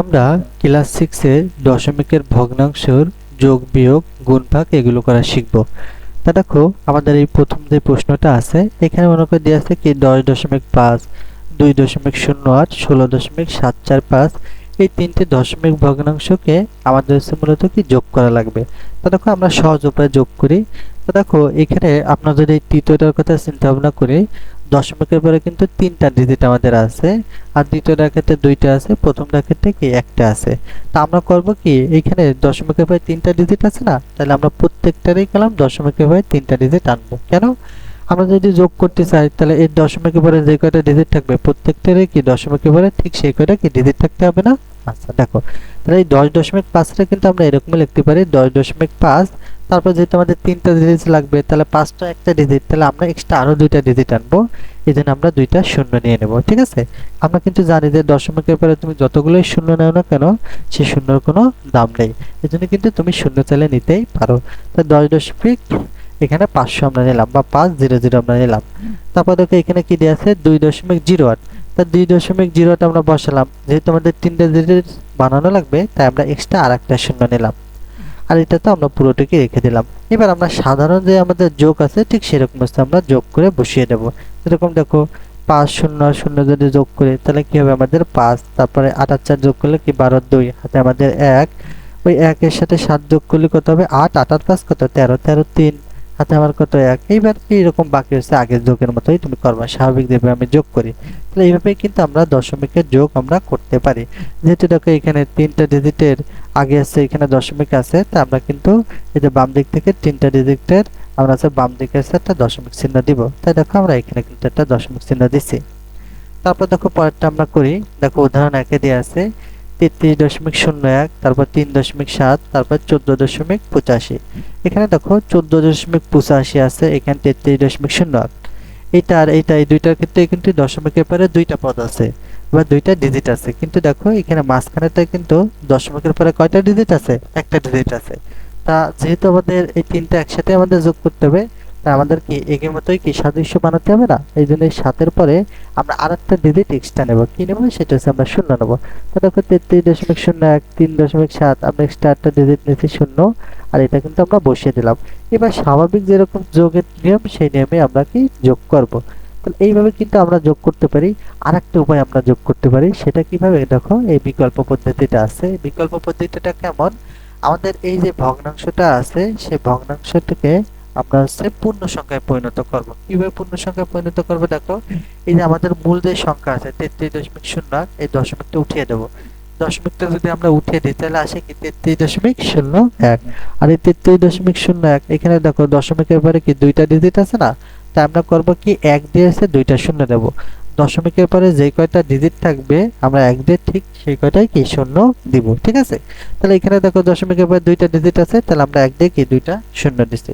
আমরা ক্লাস সিক্সে দশমিকের ভগ্নাংশের যোগ, বিয়োগ, গুণভাগ এগুলো করা শিখব। তা দেখো, আমাদের এই প্রথম যে প্রশ্নটা আছে, এখানে মনে করে দেওয়া আছে কি দশ দশমিক পাঁচ, দুই দশমিক শূন্য আট, ষোলো দশমিক সাত চার পাঁচ, এই তিনটে দশমিক ভগ্নাংশকে আমাদের হচ্ছে মূলত কি যোগ করা লাগবে। তা দেখো, আমরা সহজ উপায়ে যোগ করি। তো দেখো, এখানে আপনার যদি এই তৃতীয়টার কথা চিন্তা ভাবনা করি দশমিকের পরে কিন্তু তিনটা ডিজিট আমাদের আছে, আর দ্বিতীয়টার ক্ষেত্রে দুইটা আছে, প্রথমটার ক্ষেত্রে কি একটা আছে। তা আমরা করব কি এইখানে দশমিকের পরে তিনটা ডিজিট আছে না, তাহলে আমরা প্রত্যেকটারই গেলাম দশমিকের পরে তিনটা ডিজিট আনব। কেন? আমরা যদি যোগ করতে চাই, তাহলে এই দশমিকের পরে যে কয়টা ডিজিট থাকবে, প্রত্যেকটারই কি দশমিকের পরে ঠিক সেই কয়টা কি ডিজিট থাকতে হবে না? আচ্ছা দেখো। তাহলে এই দশ দশমিক পাঁচটা কিন্তু আমরা এরকমই লিখতে পারি, দশ দশমিক পাঁচ তারপর যেহেতু আমাদের তিনটা ডিজিট লাগবে, তাহলে পাঁচটা একটা ডিজিট তাহলে আমরা এক্সট্রা আরও দুইটা ডিজিট আনব। এই জন্য আমরা দুইটা শূন্য নিয়ে নেব, ঠিক আছে? আমরা কিন্তু জানি যে দশমিকের পরে তুমি যতগুলোই শূন্য নেও না কেন সেই শূন্যর কোনো দাম নেই। এই জন্য কিন্তু তুমি শূন্য চাইলে নিতেই পারো। তো দশ দশমিক, এখানে পাঁচশো আমরা নিলাম, বা পাঁচ জিরো জিরো আমরা নিলাম। তারপর দেখো এখানে কি দেওয়া আছে? দুই দশমিক জিরো আট। তা দুই দশমিক জিরো আট আমরা বসালাম। যেহেতু আমাদের তিনটা ডিজিট বানানো লাগবে, তাই আমরা এক্সট্রা আর একটা শূন্য নিলাম। আর এটা তো আমরা পুরোটাকে রেখে দিলাম। এবার আমরা সাধারণ যে আমাদের যোগ আছে, ঠিক সেরকম আমরা যোগ করে বসিয়ে দেবো এরকম দেখো, পাঁচ, শূন্য শূন্য যদি যোগ করি, তাহলে কি হবে আমাদের পাঁচ, তারপরে আট আর চার যোগ করলে কি বারো, দুই, হাতে আমাদের এক। ওই একের সাথে সাত যোগ করলে কত হবে? আট আট আর পাঁচ কত? তেরো তেরো, তিন হাতে আমার কত এক? এইবার কি এরকম বাকি হচ্ছে আগের যোগের মতোই তুমি করবা স্বাভাবিক ভাবে আমি যোগ করি। তাহলে এইভাবে কিন্তু আমরা দশমিকের যোগ আমরা করতে পারি। যেহেতু দেখো এখানে তিনটা ডিজিটের আগে আছে, এখানে দশমিক আছে, তা আমরা কিন্তু এই যে বাম দিক থেকে তিনটা ডিজিটের আমরা আছে বাম দিকে আছে, একটা দশমিক চিহ্ন দিব। তাই দেখো আমরা এখানে কিন্তু একটা দশমিক চিহ্ন দিছি। তারপর দেখো পরেরটা আমরা করি। দেখো উদাহরণ একে দিয়ে আছে। তেত্রিশ দশমিক শূন্য এক, তারপর তিন দশমিক সাত, তারপর চোদ্দ দশমিক পঁচাশি। এখানে দেখো চোদ্দ দশমিক পঁচাশি আছে, এখানে তেত্রিশ দশমিক শূন্য এক এইটা আর এইটা এই দুইটার ক্ষেত্রে কিন্তু দশমিকের পরে দুইটা পদ আছে বা দুইটা ডিজিট আছে। কিন্তু দেখো, এখানে মাঝখানেটা কিন্তু দশমিকের পরে কয়টা ডিজিট আছে? একটা ডিজিট আছে। তা যেহেতু আমাদের এই তিনটা একসাথে আমাদের যোগ করতে হবে তা আমাদের কি এগের মতোই কি সাদৃশ্য বানাতে হবে না? এই জন্য সাতের পরে আমরা আর একটা ডিজিট এক্সট্রা নেব। কি নেব? সেটা হচ্ছে আমরা শূন্য নেব। তো দেখো তেত্রিশ দশমিক শূন্য এক, তিন দশমিক সাত, আমরা এক্সট্রা একটা ডিজিট নিয়েছি শূন্য, আর এটা কিন্তু আমরা বসিয়ে দিলাম। এবার স্বাভাবিক যেরকম যোগের নিয়ম, সেই নিয়মে আমরা কি যোগ করব? তাহলে এইভাবে কিন্তু আমরা যোগ করতে পারি। আর একটা উপায় আমরা যোগ করতে পারি, সেটা কীভাবে? দেখো, এই বিকল্প পদ্ধতিটা আছে। বিকল্প পদ্ধতিটা কেমন? আমাদের এই যে ভগ্নাংশটা আছে, সেই ভগ্নাংশটাকে আমরা হচ্ছে পূর্ণ সংখ্যায় পরিণত করব। কীভাবে পূর্ণ সংখ্যায় পরিণত করব দেখো? এই যে আমাদের মূল যে সংখ্যা আছে, তেত্রিশ দশমিক শূন্য, এই দশমিকটা উঠিয়ে দেবো। দশমিকটা যদি আমরা উঠিয়ে দিই, তাহলে আসে কি? তেত্রিশ দশমিক শূন্য এক। আর এই তেত্রিশ দশমিক শূন্য এক, এখানে দেখো দশমিকের পরে কি দুইটা ডিজিট আছে না? তাই আমরা করব কি? এক দিয়ে এসে দুইটা শূন্য দেবো। দশমিকের পরে যে কয়টা ডিজিট থাকবে, আমরা এক দিয়ে ঠিক সেই কয়টাই কি? শূন্য দিব, ঠিক আছে? তাহলে এখানে দেখো দশমিকের পরে দুইটা ডিজিট আছে, তাহলে আমরা এক দিয়ে কি? দুইটা শূন্য দিচ্ছি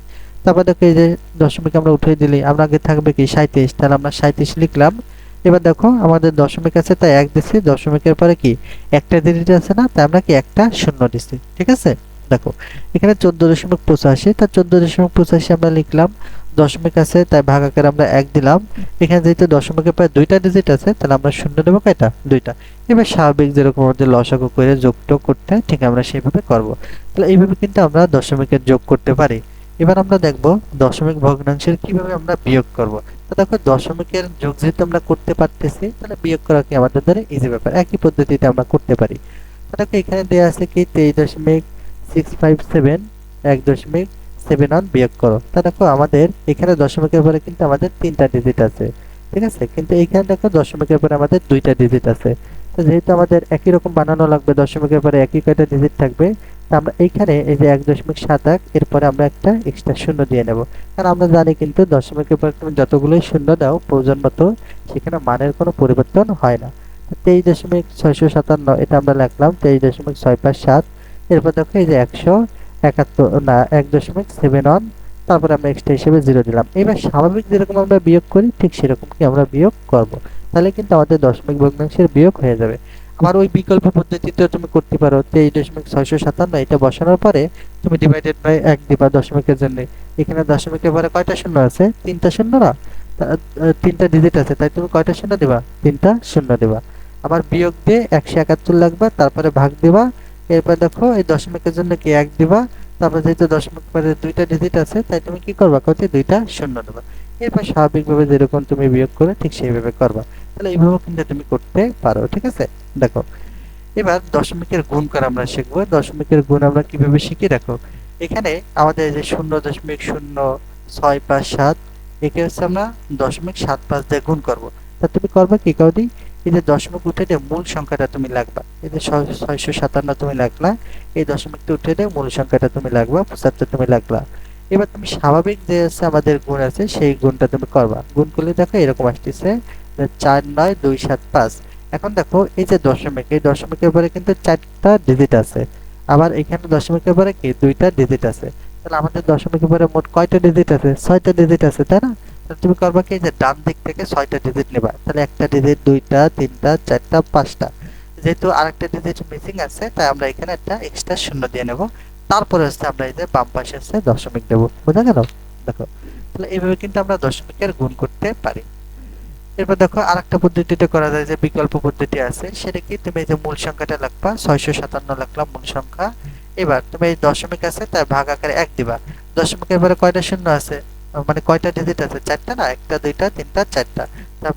তারপর দেখো এই যে দশমিক আমরা উঠিয়ে দিলি, আমরা আগে থাকবে কি সাঁত্রিশ তাহলে আমরা সাঁত্রিশ লিখলাম। এবার দেখো আমাদের দশমিক আছে, তাই এক দিচ্ছি দশমিকের পরে কি? একটা ডিজিট আছে না, তাই আমরা কি একটা শূন্য দিচ্ছি ঠিক আছে? দেখো, এখানে চোদ্দ দশমিক পঁচাশি তা চোদ্দ দশমিক পঁচাশি আমরা লিখলাম। দশমিক আছে, তাই ভাগাকার আমরা এক দিলাম। এখানে যেহেতু দশমিকের প্রায় দুইটা ডিজিট আছে, তাহলে আমরা শূন্য দেবো কয়টা? দুইটা। এবার স্বাভাবিক যেরকম আমাদের লসাগু করে যোগটোগ করতে, ঠিক আমরা সেইভাবে করব। তাহলে এইভাবে কিন্তু আমরা দশমিকের যোগ করতে পারি। এবার আমরা দেখব দশমিক ভগ্নাংশের কীভাবে আমরা বিয়োগ করব। তো দেখো, দশমিকের যোগ যেহেতু আমরা করতে পারতেছি, তাহলে বিয়োগ করা কি আমাদের দ্বারা ইজি ব্যাপার। একই পদ্ধতিতে আমরা করতে পারি। দেখো, এখানে দেওয়া আছে কি, তেইশ দশমিক সিক্স ফাইভ সেভেন এক দশমিক সেভেন ওয়ান বিয়োগ করো। তা দেখো, আমাদের এখানে দশমিকের পরে কিন্তু আমাদের তিনটা ডিজিট আছে। ঠিক আছে? কিন্তু এখানে দেখো, দশমিকের পরে আমাদের দুইটা ডিজিট আছে। তো যেহেতু আমাদের একই রকম বানানো লাগবে, দশমিকের পরে একই কয়টা ডিজিট থাকবে, তা আমরা এইখানে এই যে এক দশমিক সাত এক এরপরে আমরা একটা এক্সট্রা শূন্য দিয়ে নেব। কারণ আমরা জানি কিন্তু দশমিকের পরে তুমি যতগুলোই শূন্য দাও, প্রয়োজন মতো সেখানে মানের কোনো পরিবর্তন হয় না। তেইশ দশমিক ছয়শো সাতান্ন, এটা আমরা লিখলাম, তেইশ দশমিক ছয় পাঁচ সাত, এরপর দেখো এই যে একশো একাত্তর, না, এক দশমিক সেভেন ওয়ান তারপরে আমরা এক্সট্রা হিসেবে জিরো দিলাম। এবার স্বাভাবিক যেরকম আমরা বিয়োগ করি, ঠিক সেরকম কি আমরা বিয়োগ করব। তাহলে কিন্তু আমাদের দশমিক ভগ্নাংশের বিয়োগ হয়ে যাবে। আবার ওই বিকল্প পদ্ধতিতে তুমি করতে পারো তেইশ দশমিক ছয়শো সাতান্ন, এটা বসানোর পরে তুমি ডিভাইডেড বাই এক দিবা দশমিকের জন্য। এখানে দশমিকের পরে কয়টা শূন্য আছে? তিনটা শূন্য না? তিনটা ডিজিট আছে, তাই তুমি কয়টা শূন্য দিবা? তিনটা শূন্য দিবা। আবার বিয়োগ দিয়ে একশো একাত্তর লাগবে, তারপরে ভাগ দিবা। এরপর দেখো, এই দশমিকের জন্য কি এক দিবা? তারপর যেহেতু দশমিক পরে দুইটা ডিজিট আছে, তাই তুমি কি করবা? কত দুইটা শূন্য দেবা। এরপর স্বাভাবিকভাবে যেরকম তুমি বিয়োগ করে ঠিক সেইভাবে করবা। তাহলে এইভাবে কিন্তু তুমি করতে পারো, ঠিক আছে? দেখো, এবার দশমিকের গুণ করা আমরা শিখব। দশমিকের গুণ আমরা কীভাবে শিখি? দেখো, এখানে আমাদের যে শূন্য দশমিক শূন্য ছয় পাঁচ সাত, একে হচ্ছে আমরা দশমিক সাত পাঁচ দিয়ে গুণ করব। তা তুমি করবা কি? কাউদি এই যে দশমিক উঠে দিয়ে মূল সংখ্যাটা তুমি লাগবা। এই যে ছয়শো সাতান্ন তুমি লাগলা, এই দশমিকটা উঠে দিয়ে মূল সংখ্যাটা তুমি লাগবা, পঁচাত্তর তুমি লাগলা। এবার তুমি স্বাভাবিক যে আছে আমাদের গুণ আছে, সেই গুণটা তুমি করবা। গুণ করলে দেখো এরকম আসতেছে, চার, নয়, দুই, সাত, পাঁচ। এখন দেখো এই যে দশমিক, এই দশমিকের পরে কিন্তু চারটা ডিজিট আছে। আবার এখানে দশমিকের পরে কি? দুইটা ডিজিট আছে। তাহলে আমাদের দশমিকের পরে মোট কয়টা ডিজিট আছে? ছয়টা ডিজিট আছে, তাই না? তাহলে তুমি করবা কি? যে ডান দিক থেকে ছয়টা ডিজিট নেবা। তাহলে একটা ডিজিট দুইটা, তিনটা, চারটা, পাঁচটা। যেহেতু আরেকটা ডিজিট মিসিং আছে, তাই আমরা এখানে একটা এক্সট্রা শূন্য দিয়ে নেব। তারপরে হচ্ছে আমরা এই যে বাম পাশে হচ্ছে দশমিক দেবো। বোঝা গেল? দেখো, তাহলে এইভাবে কিন্তু আমরা দশমিকের গুণ করতে পারি। এরপর দেখো আর একটা পদ্ধতিতে করা যায় যে বিকল্প পদ্ধতি আছে, সেটা কি? তুমি এই যে মূল সংখ্যাটা লিখবা, ছয়শো সাতান্ন লিখলাম মূল সংখ্যা। এবার তুমি এই দশমিক আছে, তার ভাগ আকারে এক দিবা। দশমিকের পরে কয়টা শূন্য আছে? মানে কয়টা ডিজিট আছে? চারটা না? একটা, দুইটা, তিনটা, চারটা।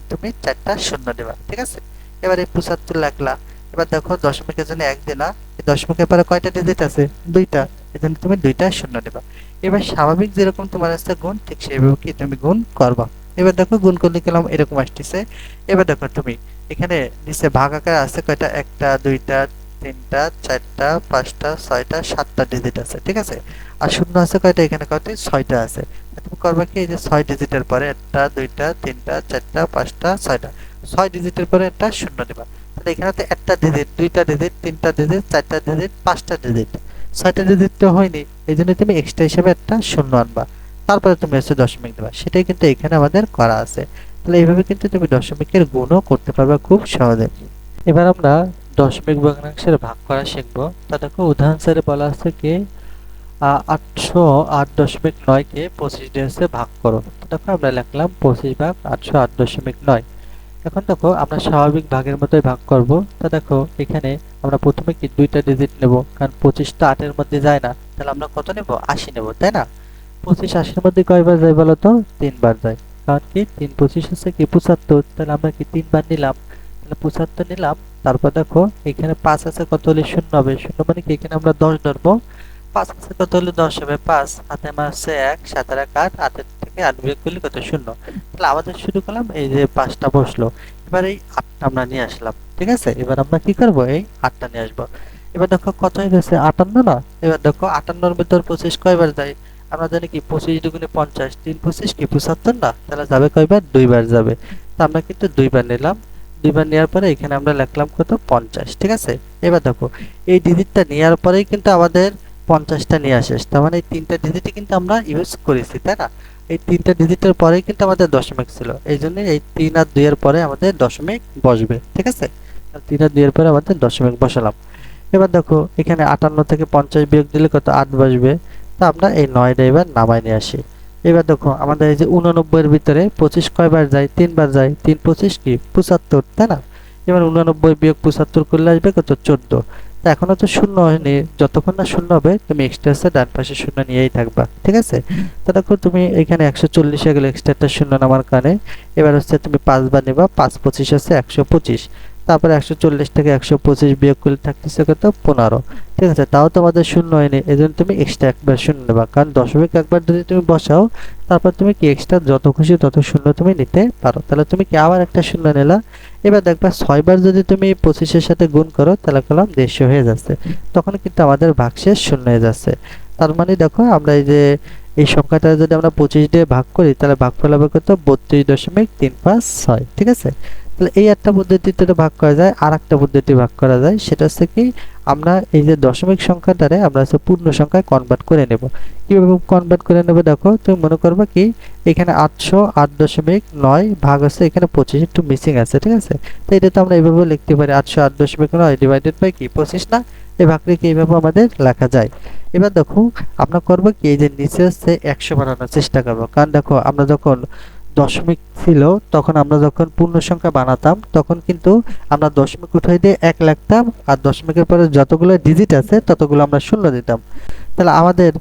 তুমি চারটা শূন্য দিবা, ঠিক আছে? এবার এই পঁচাত্তর লাগলা এবার দেখো দশমিকের জন্য এক দিলা। এই দশমিকের পরে কয়টা ডিজিট আছে? দুইটা। এই জন্য তুমি দুইটা শূন্য দিবা এবার স্বাভাবিক যেরকম তোমার আছে গুণ, ঠিক সেইভাবে কি তুমি গুণ করবা। এবার দেখো গুণ করলে গেলাম এরকম আসতেছে। এবার দেখো তুমি, এখানে নিচে ভাগ আকারে আছে কয়টা? একটা, দুইটা, তিনটা, চারটা, পাঁচটা, ছয়টা, সাতটা ডিজিট আছে, ঠিক আছে? আর শূন্য আছে কয়টা? এখানে কয়টা? ছয়টা আছে। তুমি করবে কি? এই যে ছয় ডিজিটের পরে একটা, দুইটা, তিনটা, চারটা, পাঁচটা, ছয়টা। ছয় ডিজিটের পরে একটা শূন্য দেবা এখানে একটা ডিজিট দুইটা ডিজিট তিনটা ডিজিট চারটা ডিজিট পাঁচটা ডিজিট ছয়টা ডিজিট তো হয়নি এই জন্য তুমি এক্সট্রা একটা শূন্য আনবা। তারপরে তুমি দশমিক দেবা। সেটাই কিন্তু এখানে আমাদের করা আছে। তাহলে এইভাবে কিন্তু তুমি দশমিকের গুণও করতে পারবে খুব সহজে। এবার আমরা দশমিক ভগ্নাংশের ভাগ করা শিখব। তা দেখো, উদাহরণ স্যারে বলা আছে কি আটশো আট দশমিক নয়কে পঁচিশ দিয়ে ভাগ করো। দেখো, আমরা লিখলাম পঁচিশ ভাগ আটশো আট দশমিক নয়। এখন দেখো আমরা স্বাভাবিক ভাগের মতোই ভাগ করব। তা দেখো, এখানে আমরা প্রথমে কি দুইটা ডিজিট নেব? কারণ পঁচিশটা আটের মধ্যে যায় না। তাহলে আমরা কত নেব? আশি নেব, তাই না? পঁচিশ আশির মধ্যে কয়বার যায় বলো তো? তিনবার যায়। কারণ কি? তিন পঁচিশ হচ্ছে কি? পঁচাত্তর। তাহলে আমরা কি তিনবার নিলাম? তাহলে পঁচাত্তর নিলাম। তারপর দেখো, এখানে পাঁচ আছে কত হলে শূন্য হবে? শূন্য মানে কি? এখানে আমরা দশ ধরবো। পাঁচ আছে কত হলে দশ হবে, পাঁচ হাতে আমার এক সাতের এক আট হাতের থেকে আট বিয়োগ কত? শূন্য। তাহলে আমাদের শুরু করলাম, এই যে পাঁচটা বসল। এবার এই আটটা আমরা নিয়ে আসলাম, ঠিক আছে? এবার আমরা কি করব? এই আটটা নিয়ে আসব। এবার দেখো কত হয়ে গেছে? আটান্ন না? এবার দেখো আটান্নর ভিতর পঁচিশ কয়বার যায়? আমরা জানি কি পঁচিশ দুগুণে পঞ্চাশ, তিন পঁচিশ কি পঁচাত্তর না? তাহলে যাবে কয়বার? দুইবার যাবে। তা আমরা কিন্তু দুইবার নিলাম। দুইবার নেওয়ার পরে এখানে আমরা লিখলাম কত? পঞ্চাশ, ঠিক আছে? এবার দেখো, এই ডিজিটটা নেওয়ার পরেই কিন্তু আমাদের পঞ্চাশটা নিয়ে আসে তার মানে এই তিনটা ডিজিটই কিন্তু আমরা ইউজ করেছি, তাই না? এই তিনটা ডিজিটের পরেই কিন্তু আমাদের দশমিক ছিল। এই জন্য এই তিন আর দুইয়ের পরে আমাদের দশমিক বসবে, ঠিক আছে? তিন আর দুইয়ের পরে আমাদের দশমিক বসালাম। এবার দেখো, এখানে আটান্ন থেকে পঞ্চাশ বিয়োগ দিলে কত? আট বসবে। তা আমরা এই নয়টা এবার নামায় নিয়ে আসি। এবার দেখো, আমাদের এই যে উননব্বইয়ের ভিতরে পঁচিশ কয়বার যায়? তিনবার যায়। তিন পঁচিশ কি? পঁচাত্তর, তাই না? এবার উননব্বই বিয়োগ পঁচাত্তর করলে আসবে কত? চোদ্দ। তা এখনও তো শূন্য হয়নি। যতক্ষণ না শূন্য হবে, তুমি এক্সট্রা আছে, ডান পাশে শূন্য নিয়েই থাকবা, ঠিক আছে? তো দেখো, তুমি এখানে একশো চল্লিশে গেলে এক্সট্রা একটা শূন্য নামার কারণে। এবার হচ্ছে তুমি পাঁচবার নিবা, পাঁচ পঁচিশ আছে, একশো পঁচিশ। তারপরে একশো চল্লিশ থেকে একশো পঁচিশ বিয়োগ করলে থাকতেছে কত? পনেরো, ঠিক আছে? তাও তোমাদের শূন্য হয়নি এই জন্য তুমি এক্সট্রা একবার শূন্য নেবা। কারণ দশমিক একবার যদি তুমি বসাও তারপর তুমি কি এক্সট্রা যত খুশি তত শূন্য তুমি নিতে পারো। তাহলে তুমি কি আবার একটা শূন্য নিলা? এবার দেখবা ছয়বার যদি তুমি পঁচিশের সাথে গুণ করো, তাহলে কলম দেড়শো হয়ে যাচ্ছে। তখন কিন্তু আমাদের ভাগশেষ শূন্য হয়ে যাচ্ছে। তার মানে দেখো, আমরা এই যে, এই সংখ্যাটা যদি আমরা পঁচিশ দিয়ে ভাগ করি, তাহলে ভাগ ফলাবে কত? বত্রিশ দশমিক তিন পাঁচ ছয়, ঠিক আছে? তাহলে এই একটা পদ্ধতিতে ভাগ করা যায় আর একটা পদ্ধতি ভাগ করা যায়। সেটা হচ্ছে কি, আমরা এই যে দশমিক সংখ্যাটারে আমরা হচ্ছে পূর্ণ সংখ্যায় কনভার্ট করে নেব। কীভাবে কনভার্ট করে নেব? দেখো, তুমি মনে করবে কি, এখানে আটশো আট দশমিক নয় ভাগ আছে এখানে পঁচিশ, একটু মিসিং আছে, ঠিক আছে? তো এটা তো আমরা এইভাবে লিখতে পারি, আটশো আট দশমিক নয় ডিভাইডেড বাই কি, পঁচিশ না? এই ভাগটিকে এইভাবে আমাদের লেখা যায়। এবার দেখো, আমরা করব কি, এই যে নিচে হচ্ছে একশো বানানোর চেষ্টা করব। কারণ দেখো, আমরা যখন দশমিক ছিল, তখন আমরা যখন পূর্ণ সংখ্যা বানাতাম, তখন কিন্তু আমরা দশমিক উঠাই দিয়ে এক লাগতাম আর দশমিকের পরে যতগুলো ডিজিট আছে, ততগুলো আমরা শূন্য দিতাম। তাহলে আমাদের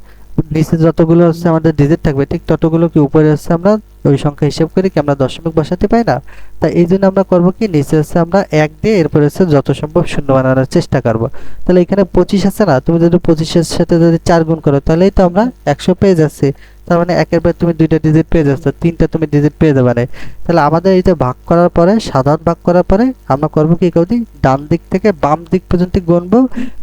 নিচে যতগুলো হচ্ছে আমাদের ডিজিট থাকবে, ঠিক ততগুলো কি উপরে হচ্ছে আমরা ওই সংখ্যা হিসাব করে কি আমরা দশমিক বসাতে পাই না? তাই এই জন্য আমরা করব কি? নিচে হচ্ছে আমরা এক দিয়ে এরপরে হচ্ছে যত সম্ভব শূন্য বানানোর চেষ্টা করব। তাহলে এখানে পঁচিশ আছে না? তুমি যদি পঁচিশের সাথে যদি চার গুণ করো, তাহলেই তো আমরা একশো পেয়ে যাচ্ছি। তার মানে একের পর তুমি দুইটা ডিজিট পেয়ে যাচ্ছ, তিনটা তুমি ডিজিট পেয়ে যাবে না তাহলে আমাদের এই যে ভাগ করার পরে, সাধারণ ভাগ করার পরে আমরা করব কি করি ডান দিক থেকে বাম দিক পর্যন্ত গুনবো।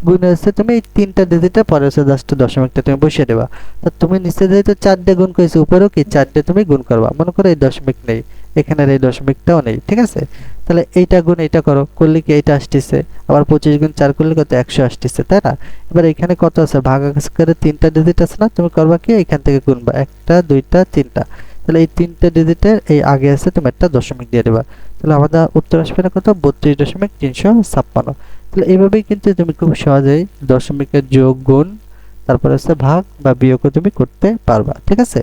গুনে হচ্ছে তুমি এই তিনটা ডিজিটের পরে হচ্ছে জাস্ট দশমিকটা তুমি বসিয়ে দেবা। তা তুমি নিচে যেহেতু চারটে গুণ করেছ, উপরেও কি? চারটে তুমি গুণ করবা। মনে করো এই দশমিক নেই এখানের এই দশমিকটাও নেই, ঠিক আছে? তাহলে এইটা গুণ এইটা করো, করলে কি এইটা আসতেছে? আবার পঁচিশ গুণ চার করলে কত? একশো আসতেছে, তাই না? এবার এখানে কত আছে? ভাগাভাগি করে তিনটা ডিজিট আছে না? তুমি করবা কি? এখান থেকে গুনবা, একটা, দুইটা, তিনটা। তাহলে এই তিনটা ডিজিটের এই আগে আছে তুমি একটা দশমিক দিয়ে দেবা। তাহলে আমাদের উত্তর আসবে না কত? বত্রিশ দশমিক তিনশো ছাপ্পান্ন। তাহলে এইভাবেই কিন্তু তুমি খুব সহজেই দশমিকের যোগ, গুণ, তারপরে হচ্ছে ভাগ বা বিয়োগও তুমি করতে পারবা, ঠিক আছে?